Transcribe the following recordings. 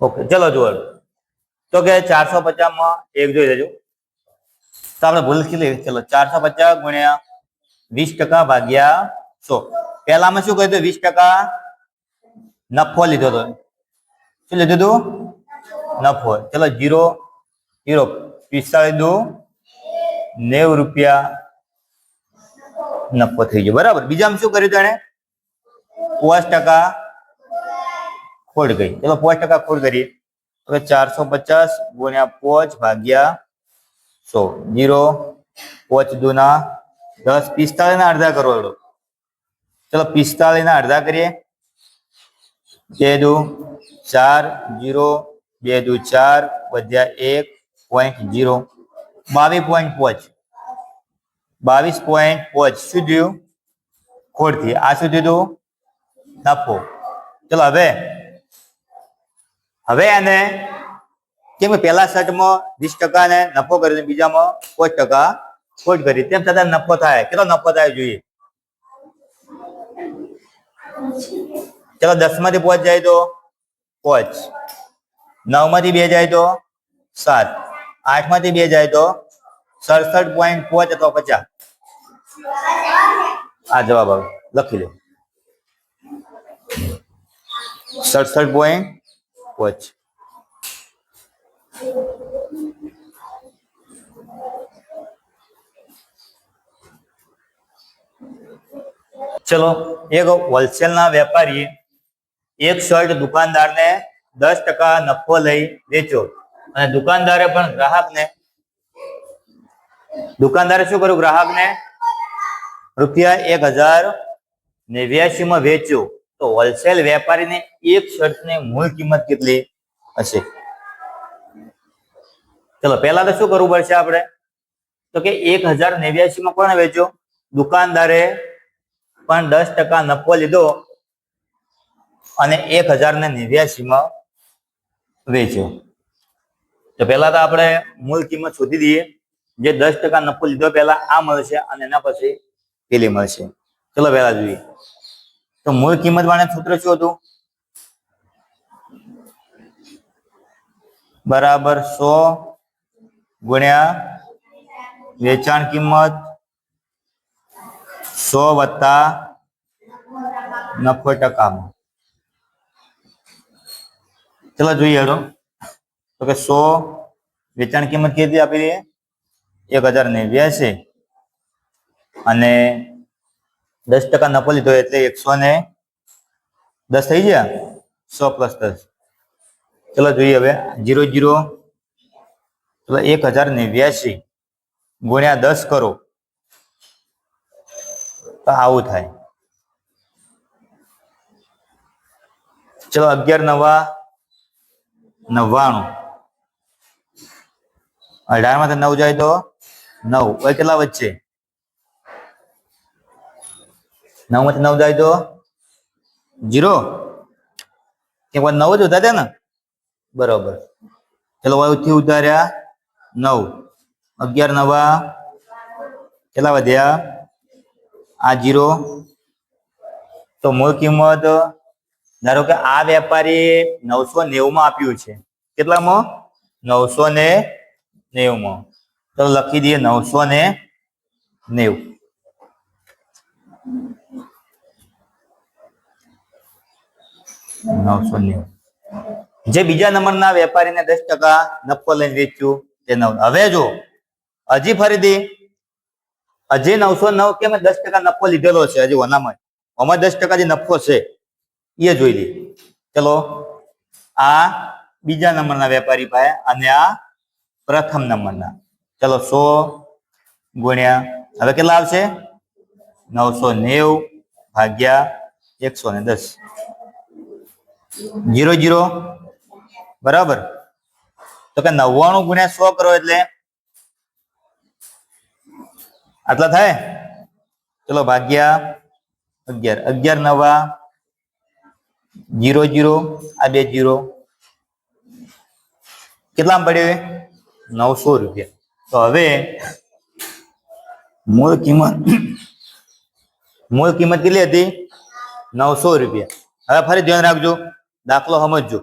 Okay, ચલો જુઓ. તો કે ચારસો પચાસમાં એક જોઈ લેજો. તો આપણે ભૂલ કેટલી ચલો, ચારસો પચાસ ગુણ્યા વીસ ટકા ભાગ્યા સો. પહેલામાં શું કહ્યું વીસ ટકા નફો લીધો હતો. શું લીધું હતું? નફો. ચલો, જીરો જીરો, પિસ્તાળીસ દો નેવું રૂપિયા નફો થઈ ગયો. બરાબર? બીજામાં શું કર્યું તેને પાંચ ટકા ખોટ ગઈ ચલો પાંચ ટકા ખોટ કરીએ હવે ચારસો પચાસ ગુણ્યા પાંચ ભાગ્યા સો જીરો પાંચ દુના દસ પિસ્તાળીસ ના અડધા કરોડ. ચલો પિસ્તાળીસ ના અડધા કરીએ. બે દુ ચાર જીરો બે દુ ચાર, વધ્યા એક પોઈન્ટ જીરો બાવીસ પોઈન્ટ પાંચ. બાવીસ પોઈન્ટ પાંચ શું થયું ખોટથી આ શું થયું નફો. ચલો હવે હવે એને કેમ કે પહેલા સેટમાં વીસ ટકા ને નફો કર્યો બીજામાં પાંચ ટકા ખોટ કરી. તેમ છતાં નફો થાય. કેટલો નફો થાય જોઈએ? ચલો દસમાંથી પાંચ જાય તો પાંચ. નવમાંથી બે જાય તો સાત. આઠમાંથી બે જાય તો સડસઠ પોઈન્ટ પાંચ અથવા પચાસ. આ જવાબ આવે. લખી લો. સડસઠ પોઈન્ટ પાંચ ચલો, એક હોલસેલ ના વેપારી એક શર્ટ દુકાનદારને દસ ટકા નફો લઈ વેચ્યો. અને દુકાનદારે પણ ગ્રાહકને દુકાનદારે શું કર્યું? ગ્રાહકને રૂપિયા એક હજાર નેવ્યાસી માં વેચ્યું. તો હોલસેલ વેપારીને એક શર્ટની મૂળ કિંમત કેટલી હશે? ચલો, પહેલા તો શું કરવું પડશે આપણે? તો કે એક હજાર નેવ્યાસી માં કોને વેચ્યો? દુકાનદારે પણ દસ ટકા નફો લીધો અને એક હજાર ને નેવ્યાસી માં વેચ્યો. તો પહેલા તો આપણે મૂળ કિંમત શોધી દઈએ. જે દસ ટકા નફો લીધો, પહેલા આ મળશે અને એના પછી પેલી મળશે. ચલો પેલા જોઈએ. તો મૂળ કિંમત વાળા સૂત્ર શું હતું? બરાબર સો ગુણ્યા વેચાણ કિંમત સો વત્તા નફો ટકામાં. ચલો જોઈએ તો કે સો વેચાણ કિંમત કેટલી આપી દઈએ? એક હજાર નેવ્યાસી અને દસ ટકા નફો લીધો એટલે એકસો ને દસ થઈ ગયા? સો પ્લસ દસ. ચલો જોઈએ હવે. Zero zero. ચલો એક હજાર નેવ્યાસી ગુણ્યા દસ કરો. તો આવું થાય. ચલો અગિયાર નવા નવ્વાણું. અઢારમાંથી નવ જાય તો નવ. કેટલા વચ્ચે નવમાંથી નવ જાય તો જીરો? કે કોઈ નવ જ ઉતાર્યા ને? બરોબર. ચલો વાયુથી ઉધાર્યા નવ. અગિયાર નવા. કેટલા વધ્યા? આ જીરો. તો મૂળ કિંમત, ધારો કે આ વેપારી નવસો નેવુંમાં આપ્યું છે. કેટલામાં? નવસો ને નેવુંમાં. તો લખી દઈએ નવસો ને નેવું. નવસો નેવું. જે બીજા નંબરના વેપારીને દસ ટકા નફો લઈને વેચ્યું તે નવ હવે જો, હજી ફરીથી, હજી નવસો નવ કે મેં દસ ટકા નફો લીધેલો છે હજી ઓનામાં? આમાં દસ ટકા જે નફો છે, એ જોઈ લે. ચલો, આ બીજા નંબરના વેપારી પાસે અને આ પ્રથમ નંબરના. ચલો, સો ગુણ્યા, હવે કેટલા આવશે? નવસો નેવું ભાગ્યા એકસો ને દસ. Zero zero. બરાબર. તો કે નવ્વાણું ગુણ્યા સો કરો એટલે? આટલા થાય? ચલો ભાગ્યા અગિયાર. અગિયાર નવા. Zero zero. આ બે જીરો. કેટલા પડ્યો નવસો રૂપિયા. તો હવે મૂળ કિંમત મૂળ કિંમત કેટલી હતી? નવસો રૂપિયા. હવે ફરી ધ્યાન રાખજો. દાખલો સમજજો.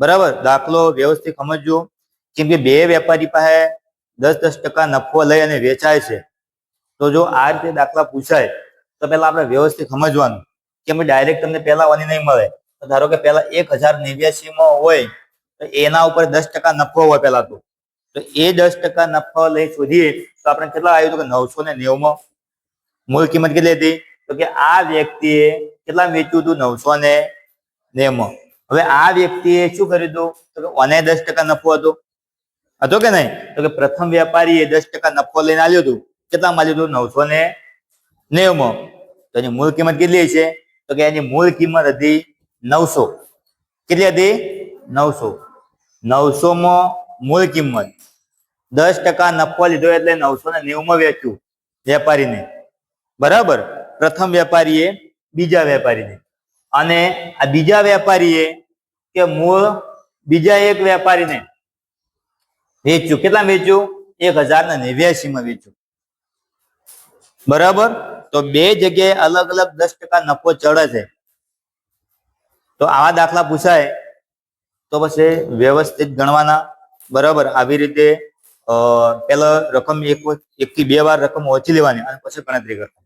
બરાબર? દાખલો વ્યવસ્થિત સમજજો. કેમ કે બે વેપારી પાસે દસ દસ ટકા નફો લઈ અને વેચાય છે. તો જો આ રીતે દાખલા પૂછાય, તો પેલા આપણે વ્યવસ્થિત સમજવાનું. કેમ કે ડાયરેક્ટ તમને પેલા વાની નહીં મળે. તો ધારો કે પેલા એક હજારમાં હોય, તો એના ઉપર દસ ટકા નફો હોય પેલા તો. તો એ દસ ટકા નફો લઈ શોધીએ, તો આપણે કેટલા આવ્યું હતું કે નવસો ને નેવું મૂળ કિંમત કેટલી હતી? તો કે આ વ્યક્તિએ કેટલા વેચ્યું હતું? નવસો ને નેવું હવે આ વ્યક્તિએ શું કર્યું હતું? તો કે ઓને દસ ટકા નફો હતો. હતો કે નહીં? તો કે પ્રથમ વેપારીએ દસ ટકા નફો લઈને આવ્યું હતું. કેટલામાં આવ્યું હતું? નવસો ને નેવું તો એની મૂળ કિંમત કેટલી છે તો કે એની મૂળ કિંમત હતી નવસો. કેટલી હતી? નવસો. નવસો માં મૂળ કિંમત. દસ ટકા નફો લીધો એટલે નવસો ને નેવું વેચ્યું વેપારીને. બરાબર? પ્રથમ વેપારીએ બીજા વેપારીને. અને આ બીજા વેપારીએ કે મૂળ બીજા એક વેપારીને વેચ્યું. કેટલા વેચ્યું? એક હજાર ને નેવ્યાસી માં વેચ્યું. બરાબર? તો બે જગ્યાએ અલગ અલગ દસ ટકા નફો ચડે છે. તો આવા દાખલા પૂછાય તો પછી વ્યવસ્થિત ગણવાના. બરાબર? આવી રીતે પેલા રકમ એક એક થી બે વાર રકમ ઓછી લેવાની અને પછી ગણતરી કરવાની.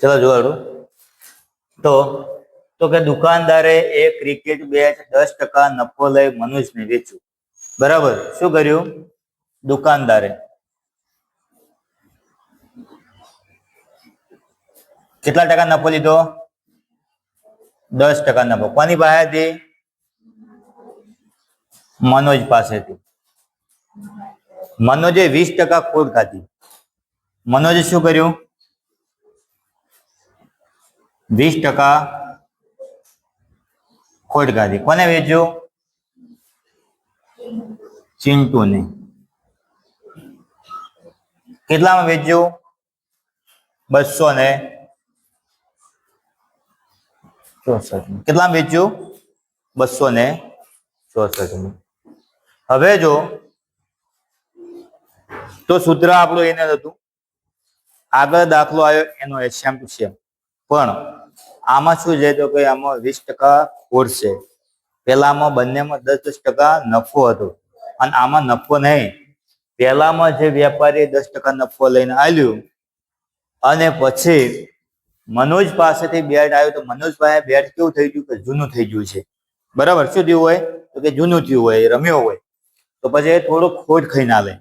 ચલો જોવાડું તો તો કે દુકાનદારે એક ક્રિકેટ બેચ દસ ટકા નફો લઈ મનુષ્યને વેચ્યું. બરાબર? શું કર્યું? દુકાનદારે. કેટલા ટકા નફો લીધો? દસ ટકા નફો. કોની પાસેથી? મનોજ પાસેથી. મનોજે વીસ ટકા ખોટ ખાધી. મનોજે શું કર્યું? વીસ ટકા ખોટ ખાધી કોને વેચ્યું? ચિંટુને. કેટલામાં વેચ્યો? બસો ને ચોસઠ કેટલામાં વેચ્યું? બસો ને ચોસઠ હવે જો, તો સૂત્ર આપણું એને હતું. આગળ દાખલો આવ્યો એનો એક્ઝામ છે પણ આમાં શું છે તો કે આમાં વીસ ટકા ખોટ છે. પેલામાં બંનેમાં દસ દસ ટકા નફો હતો. અને આમાં નફો નહીં. પેલામાં જે વેપારી દસ ટકા નફો લઈને આવ્યું અને પછી મનોજ પાસેથી બેટ આવ્યું તો મનોજ પાસે બેટ કેવું થઈ ગયું કે જૂનું થઈ ગયું છે. બરાબર? શું થયું હોય? તો કે જૂનું થયું હોય રમ્યો હોય. તો પછી થોડું ખોટ ખાઈને આવે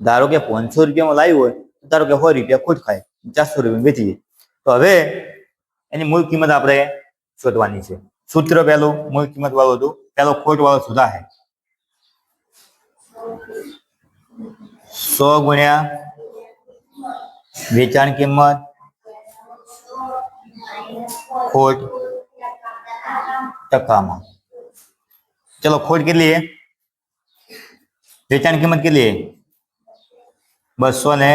ધારો કે પાંચસો રૂપિયામાં લાવ્યું હોય ધારો કે સો રૂપિયા ખોટ ખાય. ચારસો રૂપિયા વેચીએ. તો હવે એની મૂળ કિંમત આપણે શોધવાની છે. સૂત્ર પહેલું મૂળ કિંમત વાળું હતું. પેલો ખોટ વાળો સુધા હે સો ગુણ્યા વેચાણ કિંમત ખોટ ટકામાં. ચલો, ખોટ કેટલી છે? વેચાણ કિંમત કેટલી છે? બસો ને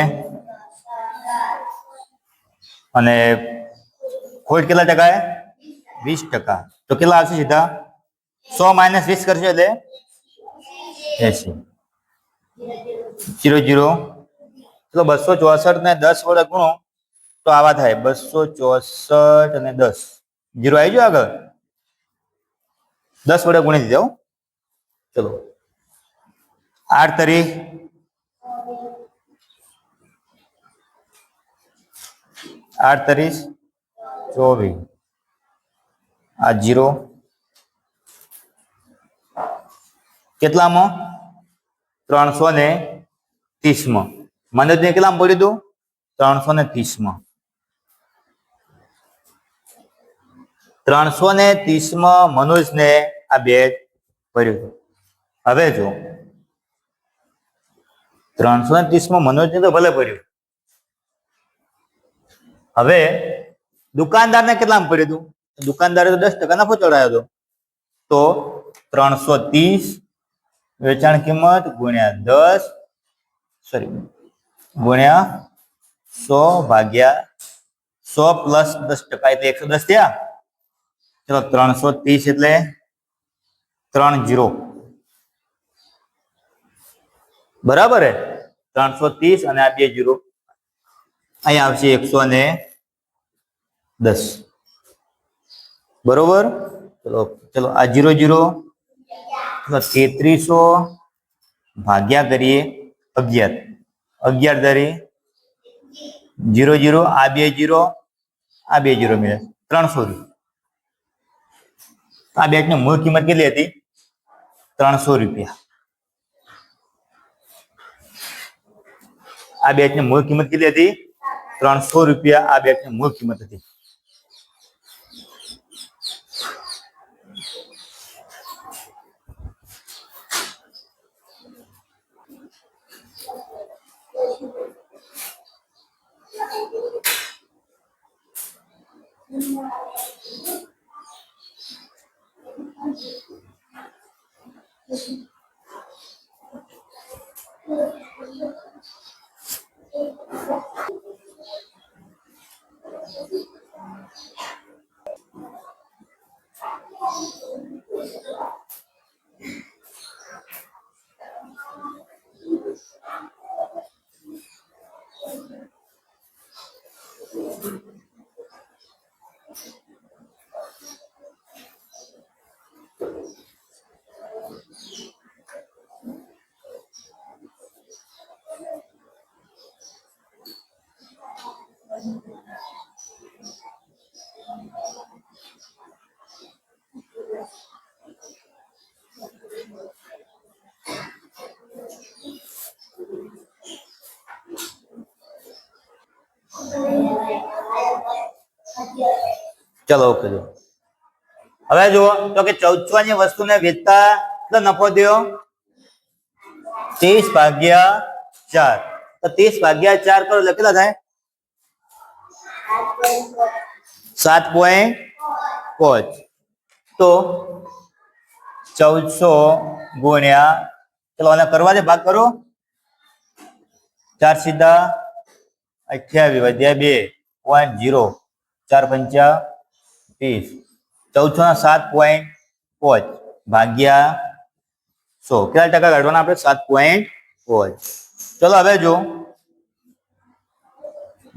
અને ખોટ કેટલા ટકા વીસ ટકા. તો કેટલા આવશે સીધા? સો માઇનસ વીસ કરશે એટલે એસી જીરો જીરો ચલો બસો ચોસઠ ને દસ વડે ગુણો તો આવા થાય. બસો ચોસઠ અને દસ. જીરો આવી ગયો આગળ? દસ વડે ગુણી દીધો. ચલો. આઠ તરી આઠ તરીસ ચોવીસ. આ જીરો. કેટલામાં? ત્રણસો ને ત્રીસમાં. મનોજને કેટલામાં પડ્યું હતું ત્રણસો ને ત્રીસમાં. ત્રણસો ને ત્રીસમાં મનોજને આ બે પડ્યું હતું હવે જો. ત્રણસો ને ત્રીસમાં મનોજને તો ભલે પડ્યું હવે દુકાનદારને કેટલામાં પડ્યું હતું? દુકાનદારે તો દસ ટકા નફો ચડાયો હતો. તો ત્રણસો ત્રીસ, વેચાણ કિંમત ગુણ્યા દસ સોરી ગુણ્યા સો ભાગ્યા સો પ્લસ દસ ટકા એટલે એકસો દસ થયા. ચલો ત્રણસો ત્રીસ એટલે ત્રણ જીરો. બરાબર હે? ત્રણસો ત્રીસ અને આ બે જીરો. અહીંયા આવશે એકસો ને દસ. બરોબર? ચલો ચલો, આ જીરો જીરો. તેત્રીસો ભાગ્યા કરીએ અગિયાર. અગિયાર ધરી. જીરો જીરો, આ બે જીરો, આ બે જીરો મળે ત્રણસો રૂપિયા આ બેચની મૂળ કિંમત કેટલી હતી? ત્રણસો રૂપિયા. આ બેચની મૂળ કિંમત કેટલી હતી? ત્રણસો રૂપિયા આ બેટની મૂળ કિંમત હતી. ચલો ઓકે જો. હવે જુઓ, તો કે ચૌચવાની વસ્તુને વેચતા કેટલો નફો થયો? ત્રીસ ભાગ્યા ચાર. તો ત્રીસ ભાગ્યા ચાર કરો એટલે થાય? સાત પોઈન્ટ પાંચ. તો ચૌદસો ગુણ્યા, ચલો આને કરવા દે, ભાગ કરો. ચાર સીધા અઠ્યાવીસ વધ્યા બે પોઈન્ટ જીરો ચાર પંચા ત્રીસ. ચૌદસો સાત પોઈન્ટ પાંચ ભાગ્યા સો. કેટલા ટકા કાઢવાના આપણે? સાત પોઈન્ટ પાંચ. ચલો હવે જો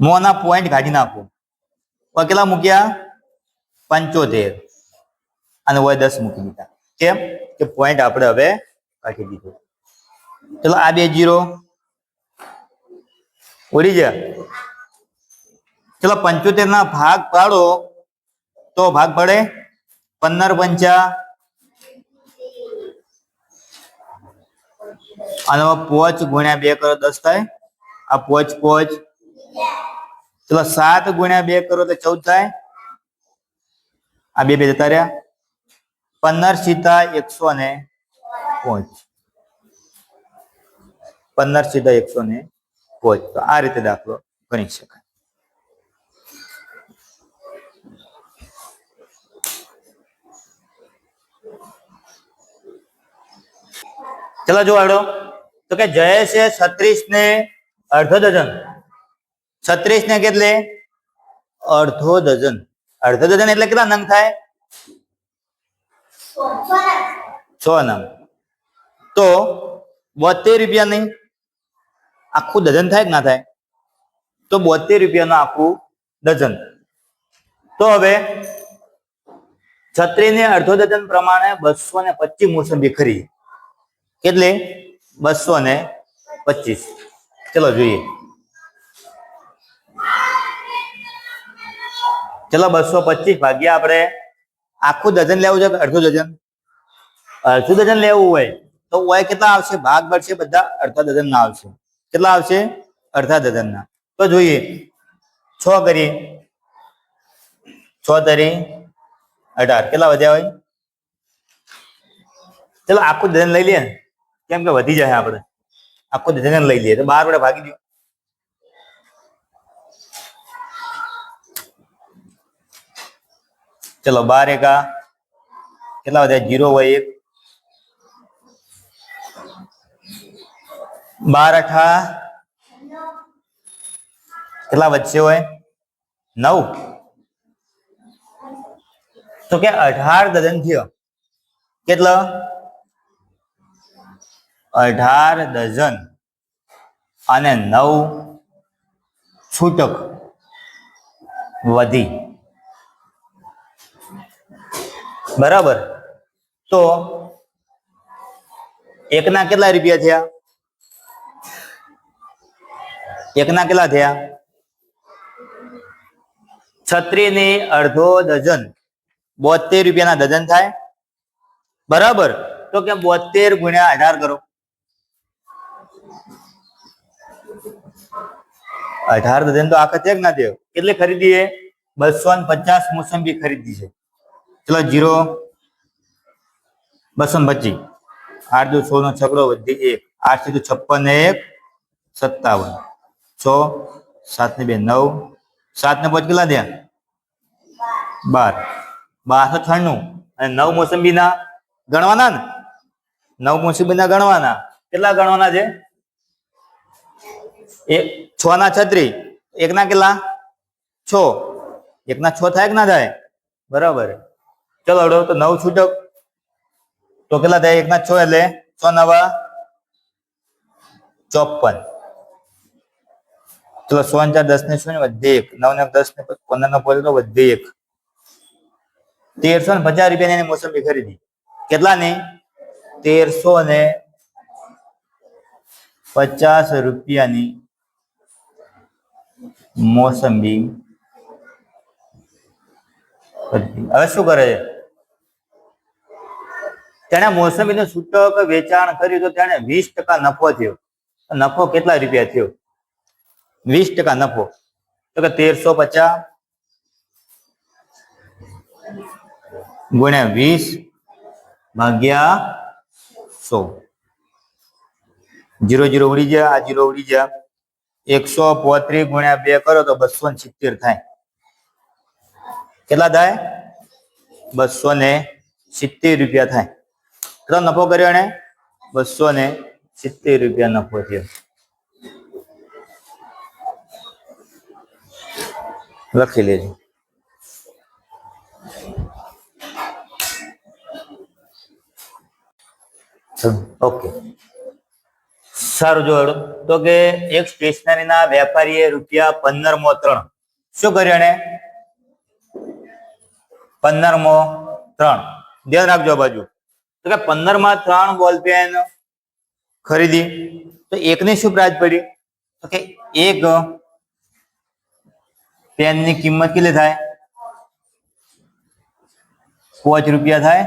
મોના પોઈન્ટ કાઢી નાખું. કેટલા મૂક્યા? પંચોતેર. અને વય દસ મૂકી દીધા. કેમ? કે પોઈન્ટ આપણે હવે કાઢી દીધો. ચલો આ બે જીરો. ઉડી જાય ચલો પંચોતેર ના ભાગ પાડો. તો ભાગ પડે. પંદર પંચા. અને પોચ ગુણ્યા બે કરો દસ થાય. આ પોચ પોચ. ચલો સાત ગુણ્યા બે કરો તો ચૌદ થાય. આ બે બે જતા રહ્યા. પંદર સીધા એકસો ને પોચ. પંદર સીધા એકસો ને પોચ. તો આ રીતે દાખલો ગણી શકાય. ચલો જો આગળ. તો કે જયેશે છત્રીસ ને અડધો ડઝન. છત્રીસ ને કેટલે? અડધો ડઝન. અડધો ડઝન એટલે કેટલા નંગ થાય? છ નંગ. તો બોતેર રૂપિયા નહીં આખું ડઝન થાય કે ના થાય? તો બોતેર રૂપિયાનું આખું ડઝન. તો હવે છત્રી ને અડધો ડઝન પ્રમાણે બસો ને પચીસ મોસંબી ખરી કેટલે? બસો ને પચીસ. ચલો જોઈએ. ચલો બસો પચીસ ભાગ્યા આપણે. આખું ડઝન લેવું છે અડધું ડઝન? અડધું ડઝન લેવું હોય તો ઓય કેટલા આવશે? ભાગ પડશે બધા અડધા ડઝન ના આવશે. કેટલા આવશે? અડધા ડઝન ના તો જોઈએ. છ કરીએ. છ તરી અઢાર. કેટલા વધ્યા હોય? ચલો આખું ડઝન લઈ લઈએ. કેમ કે વધી જાય આપણે. આખું ડઝન લઈ લઈએ, તો બાર વડે ભાગી દો ચલો, બાર એકા. કેટલા વધ્યા? જીરો હોય એક. બાર અઠા. કેટલા વચ્ચે હોય? નવ. તો કે અઢાર ડઝન થયો. કેટલો? અઢાર ડઝન અને નવ છૂટક વધી. બરાબર? તો એકના કેટલા રૂપિયા થયા? એકના કેટલા થયા? છત્રી ની અડધો ડઝન. બોતેર રૂપિયાના ડઝન થાય. બરાબર? તો કે બોતેર ગુણ્યા અઢાર કરો. અઢાર ડઝન તો આખા છે ના થયો કેટલી ખરીદી એ બસો ને પચાસ મોસંબી ખરીદી છે. ચલો જીરો, બસો ને પચીસ. આઠ દુ સો નો છકડો વધી એક. આઠ સીધું છપ્પન એક, સત્તાવન. છ, સાત ને બે નવ. સાત ને પાંચ કેટલા થયા? બાર. બારસો છન્નું. અને નવ મોસંબીના ગણવાના ને? નવ મોસંબીના ગણવાના. કેટલા ગણવાના છે? એક છ ના છત્રી, એક ના કેટલા? છ. એક ના છ થાય કે ના થાય? બરાબર. ચલો તો નવ છૂટક. તો કેટલા થાય? એક ના છ એટલે છ નવા ચોપન. ચલો, સો ને ચાર દસ ને શૂન્ય વધે એક. નવ ને દસ ને પંદર નો પોલ વધે એક. તેરસો ને પચાસ રૂપિયાની એની મોસંબી ખરીદી. કેટલાની? તેરસો ને પચાસ રૂપિયાની મોસંબી. હવે શું કરે છે? તેણે મોસંબીનું છૂટક વેચાણ કર્યું તો તેણે વીસ ટકા નફો થયો. નફો કેટલા રૂપિયા થયો? વીસ ટકા નફો. તો કે તેરસો પચાસ ગુણ્યા વીસ ભાગ્યા સો. જીરો જીરો ઉડી જાય આ જીરો ઉડી જાય એકસો પોત્રીસ ગુણ્યા બે કરો તો બસો ને સિત્તેર થાય. કેટલા થાય? બસો ને સિત્તેર રૂપિયા થાય. કેટલો નફો કર્યો એને બસો ને સિત્તેર રૂપિયા નફો થયો. લખી લેજો. ઓકે. સારું જોડો તો કે એક સ્ટેશનરીના વેપારીએ રૂપિયા પંદરમો ત્રણ. શું કર્યું એને પંદરમો ત્રણ. ધ્યાન રાખજો બાજુ. તો કે પંદરમાં ત્રણ બોલ પેન ખરીદી. તો એકની શું પ્રાઇસ પડી? તો કે એક પેનની કિંમત કેટલી થાય? પાંચ રૂપિયા થાય.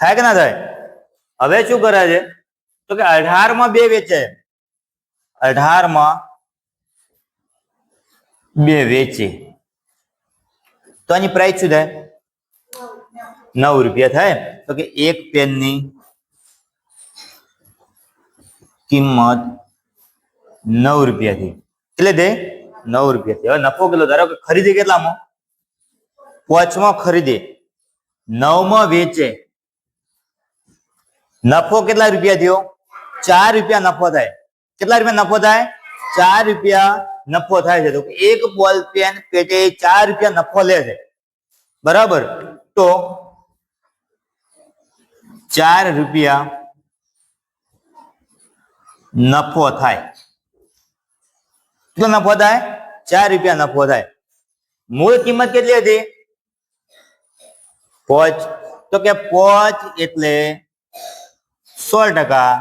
થાય કે ના થાય? હવે શું કરે છે? તો કે અઢારમાં બે વેચે. અઢારમાં બે વેચે. તો આની પ્રાઇસ શું થાય? નવ રૂપિયા થાય. તો કે એક પેનની કિંમત નવ રૂપિયા થી એટલે દે નવ રૂપિયા થી હવે નફો કેટલો? ધારો કે ખરીદે કેટલામાં? પાંચમાં ખરીદે. નવમાં વેચે. નફો કેટલા રૂપિયા થયો ચાર રૂપિયા નફો થાય કેટલા રૂપિયા નફો થાય ચાર રૂપિયા નફો થાય છે તો એક બોલ પેન પેટે ચાર રૂપિયા નફો લે છે બરાબર તો ચાર રૂપિયા નફો થાય કેટલો નફો થાય ચાર રૂપિયા નફો થાય મૂળ કિંમત કેટલી હતી પોચ તો કે પોચ એટલે સોળ ટકા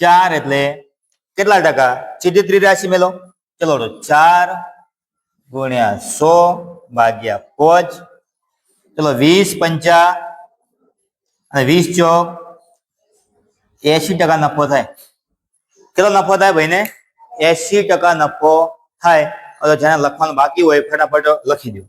ચાર એટલે કેટલા ટકા? સીધી ત્રિરાશી મેલો. ચલો તો ચાર ગુણ્યા સો ભાગ્યા પોચ. ચલો વીસ પંચા અને વીસ ચોક એસી ટકા નફો થાય. કેટલો નફો થાય ભાઈને? એસી ટકા નફો થાય. હવે જેને લખવાનું બાકી હોય ફટાફટ લખી દો.